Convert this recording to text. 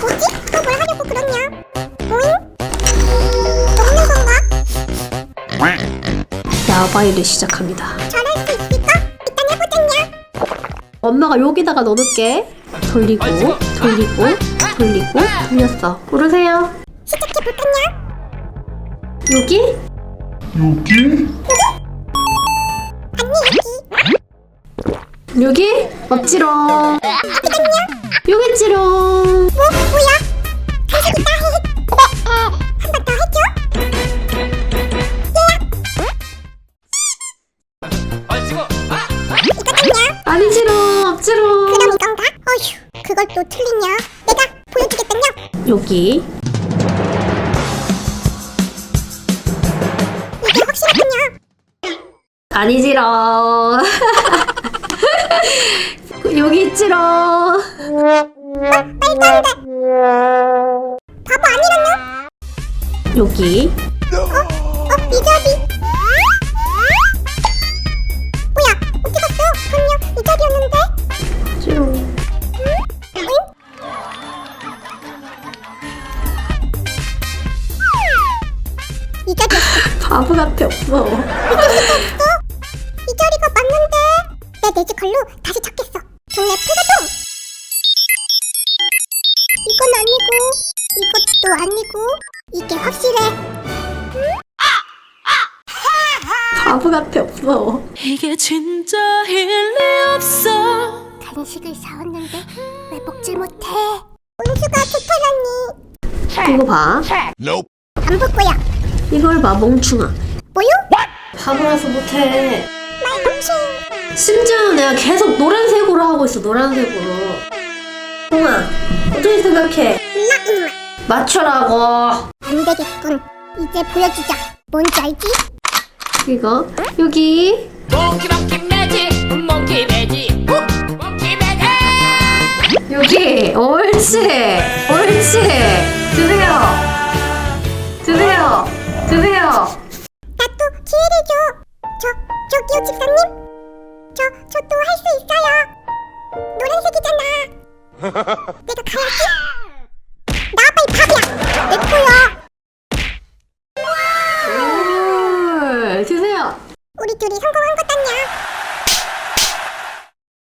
뭐지? 또뭘 하려고 그러냐? 오잉? 먹는 건가? 야바이를 시작합니다. 잘할 수 있을까? 일단 해보자냐? 엄마가 여기다가 넣어놓을게. 돌리고, 돌리고, 돌리고, 돌렸어. 고르세요. 시작해 볼까냐? 여기? 여기? 아니 여기 여기? 없지롱. 어디갔냐? 여기지롱. 아니지롱. 없지롱. 그럼 이건가? 어휴 그걸 또 틀리냐? 내가 보여주겠다냐? 여기. 이게 확실하겠냐? 아니지롱. 여기 있지롱. 말도 안돼 바보 아니라냐? 여기. 어? 이. 응? 이 자리였어. 바보 같아, 없어. 이 자리가 맞는데? 내 내지 칼로 다시 찾겠어. 동네 풀가동 이건 아니고 이것도 아니고 이게 확실해 바보 같아, 없어. 이게 진짜 일리 없어 간식을 사왔는데 왜 먹질 못해 운수가 좋다라니 이거 봐. Nope. 안볼 거야 이걸 봐, 멍충아. 뭐요? 바보라서 못해. 말망신 심지어 내가 계속 노란색으로 하고 있어, 노란색으로. 홍아, 어떻게 생각해? 임마 맞춰라고. 안 되겠군 이제 보여주자 뭔지 알지? 이거, 여기. 몽키 몽키 매직 몽키 매직 후! 몽키 매직 여기. 옳지. 옳지. 드세요. 드세요. 드세요. 나 또 기회를 줘. 저, 저기요 집사님. 저, 저 또 할 수 있어요. 노란색이잖아. 드세요. 우리 둘이 성공한 것 같냐?